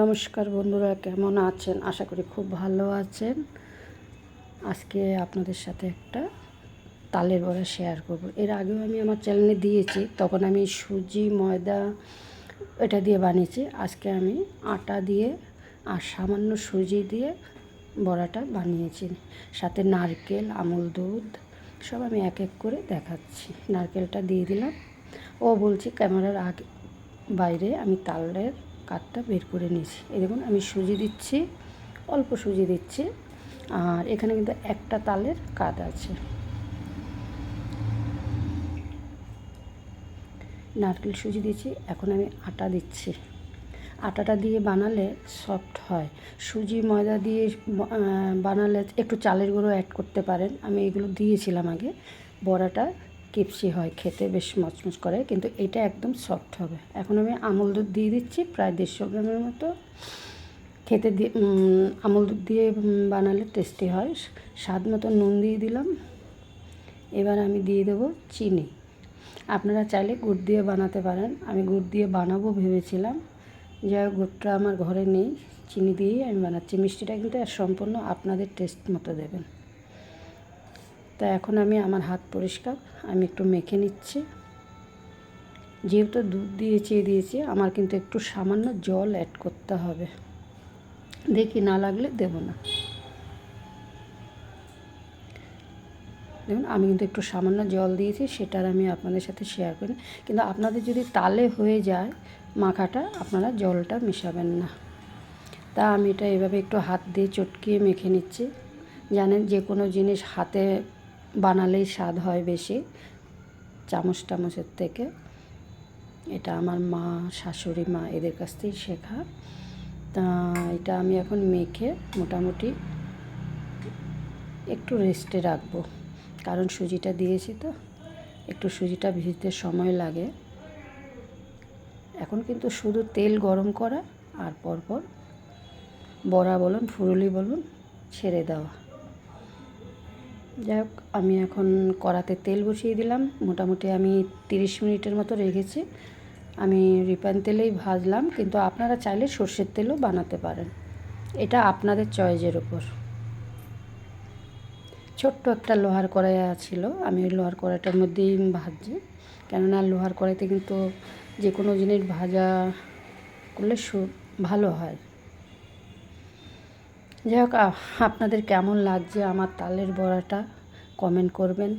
নমস্কার বন্ধুরা, কেমন আছেন? আশা করি খুব ভালো আছেন। আজকে আপনাদের সাথে একটা তালের বড়া শেয়ার করব। এর আগেও আমি আমার চ্যানেলে দিয়েছি, তখন আমি সুজি, ময়দা এটা দিয়ে বানিয়েছি। আজকে আমি আটা দিয়ে আর সামান্য সুজি দিয়ে বড়াটা বানিয়েছি। সাথে নারকেল, আমুল দুধ, সব আমি এক এক করে দেখাচ্ছি। নারকেলটা দিয়ে দিলাম। ও বলছি, ক্যামেরার আগে বাইরে আমি তালের কাঠটা বের করে নিয়েছি। এই দেখুন, আমি সুজি দিচ্ছি, অল্প সুজি দিচ্ছি, আর এখানে কিন্তু একটা তালের কাঠ আছে। নারকেল সুজি দিয়েছি, এখন আমি আটা দিচ্ছি। আটাটা দিয়ে বানালে সফট হয়। সুজি, ময়দা দিয়ে বানালে একটু চালের গুঁড়ো অ্যাড করতে পারেন। আমি এগুলো দিয়েছিলাম আগে, বড়াটা কিপসি হয়, খেতে বেশ মচমচ করে, কিন্তু এটা একদম সফট হবে। এখন আমি আমল দুধ দিয়ে দিচ্ছি, প্রায় দেড়শো গ্রামের মতো। খেতে দিয়ে আমল দুধ দিয়ে বানালে টেস্টি হয়। স্বাদ মতো নুন দিয়ে দিলাম। এবার আমি দিয়ে দেবো চিনি। আপনারা চাইলে গুড় দিয়ে বানাতে পারেন। আমি গুড় দিয়ে বানাবো ভেবেছিলাম। যাই গুড়টা আমার ঘরে নেই। চিনি দিয়েই আমি বানাচ্ছি। মিষ্টিটা কিন্তু সম্পূর্ণ আপনাদের টেস্ট মতো দেবেন। তা এখন আমি আমার হাত পরিষ্কার, আমি একটু মেখে নিচ্ছি। যেহেতু দুধ দিয়েছি দিয়েছি, আমার কিন্তু একটু সামান্য জল অ্যাড করতে হবে। দেখি, না লাগলে দেব না। দেখুন, আমি কিন্তু একটু সামান্য জল দিয়েছি, সেটার আমি আপনাদের সাথে শেয়ার করি। কিন্তু আপনাদের যদি তালে হয়ে যায় মাখাটা, আপনারা জলটা মেশাবেন না। তা আমি এটা এভাবে একটু হাত দিয়ে চটকিয়ে মেখে নিচ্ছি। জানেন, যে কোনো জিনিস হাতে বানালেই স্বাদ হয় বেশি, চামচ টামচের থেকে। এটা আমার মা, শাশুড়ি, মা এদের কাছ থেকেই শেখা। তা এটা আমি এখন মেখে মোটামুটি একটু রেস্টে রাখব। কারণ সুজিটা দিয়েছি তো, একটু সুজিটা ভিজতে সময় লাগে। এখন কিন্তু শুধু তেল গরম করা আর পরপর বড়া বলুন, ফুরুলি বলুন, ছেড়ে দেওয়া। যাই হোক, আমি এখন কড়াতে তেল বসিয়ে দিলাম। মোটামুটি আমি তিরিশ মিনিটের মতো রেখেছি। আমি রিফাইন তেলেই ভাজলাম, কিন্তু আপনারা চাইলে সর্ষের তেলও বানাতে পারেন। এটা আপনাদের চয়েজের ওপর ছোট্ট একটা লোহার কড়াই ছিল, আমি লোহার কড়াইটার মধ্যেই ভাজছি। কেননা লোহার কড়াইতে কিন্তু যে কোনো জিনিস ভাজা করলে ভালো হয়। যাই হোক আপনাদের কেমন লাগছে আমার তালের বড়াটা? কমেন্ট করবেন।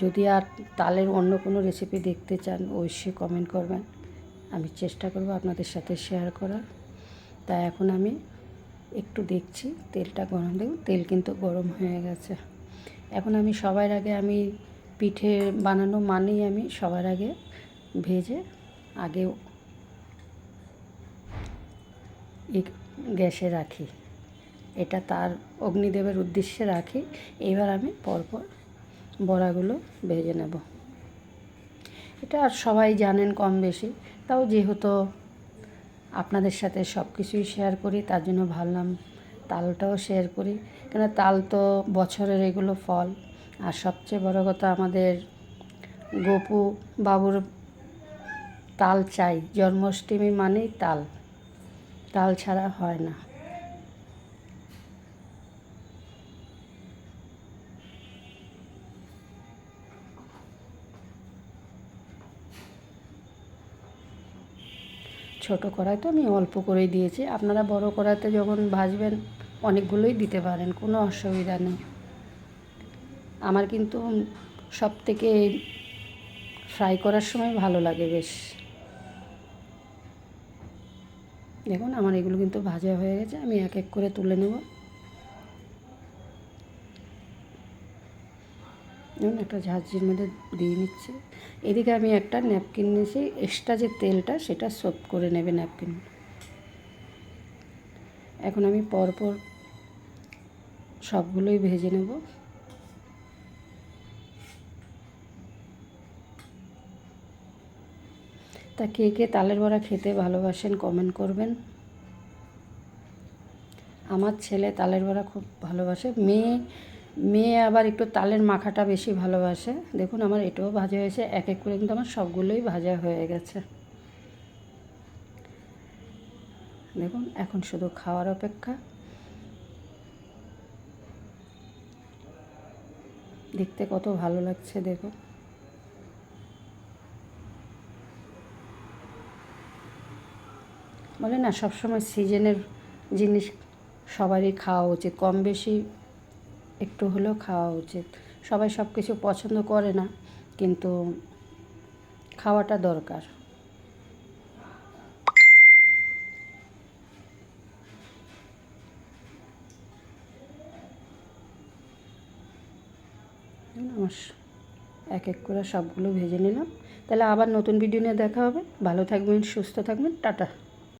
যদি আর তালের অন্য কোনো রেসিপি দেখতে চান, অবশ্যই কমেন্ট করবেন। আমি চেষ্টা করব আপনাদের সাথে শেয়ার করার। তাই এখন আমি একটু দেখছি, তেলটা গরম দেব তেল কিন্তু গরম হয়ে গেছে। এখন আমি সবার আগে আমি পিঠে বানানো মানেই আমি সবার আগে ভেজে আগে গ্যাসে রাখি। এটা তার অগ্নিদেবের উদ্দেশ্যে রাখি। এবার আমি পরপর বড়াগুলো ভেজে নেব। এটা আর সবাই জানেন কম বেশি। তাও যেহেতু আপনাদের সাথে সব কিছুই শেয়ার করি, তার জন্য ভাবলাম তালটাও শেয়ার করি। কেন তাল তো বছরের এগুলো ফল। আর সবচেয়ে বড় কথা আমাদের গোপু বাবুর তাল চাই। জন্মাষ্টমী মানেই তাল। তাল ছাড়া হয় না। ছোট কড়াই তো আমি অল্প করেই দিয়েছি। আপনারা বড় কড়াইতে যখন ভাজবেন, অনেকগুলোই দিতে পারেন, কোনো অসুবিধা নেই। আমার কিন্তু সব থেকে ফ্রাই করার সময় ভালো লাগে বেশ। দেখুন, আমার এগুলো কিন্তু ভাজা হয়ে গেছে, আমি এক এক করে তুলে নেব। দেখুন, একটা ঝাঁঝির মধ্যে দিয়ে নিচ্ছে। এদিকে আমি একটা ন্যাপকিন নিয়েছি, এক্সট্রা যে তেলটা, সেটা সোপ করে নেবে ন্যাপকিন। এখন আমি পরপর সবগুলোই ভেজে নেব। তা কে কে তালের বড়া খেতে ভালোবাসেন কমেন্ট করবেন। আমার ছেলে তালের বড়া খুব ভালোবাসে। মেয়ে মেয়ে আবার একটু তালের মাখাটা বেশি ভালোবাসে। দেখুন আমার এটাও ভাজা হয়েছে, এক এক করে কিন্তু আমার সবগুলোই ভাজা হয়ে গেছে। দেখুন, এখন শুধু খাওয়ার অপেক্ষা। দেখতে কত ভালো লাগছে দেখো বলে না, সবসময় সিজনের জিনিস সবারই খাওয়া উচিত। কম বেশি একটু হলেও খাওয়া উচিত। সবাই সব কিছু পছন্দ করে না, কিন্তু খাওয়াটা দরকার। এক এক করে সবগুলো ভেজে নিলাম। তাহলে আবার নতুন ভিডিও নিয়ে দেখা হবে। ভালো থাকবেন, সুস্থ থাকবেন, টাটা।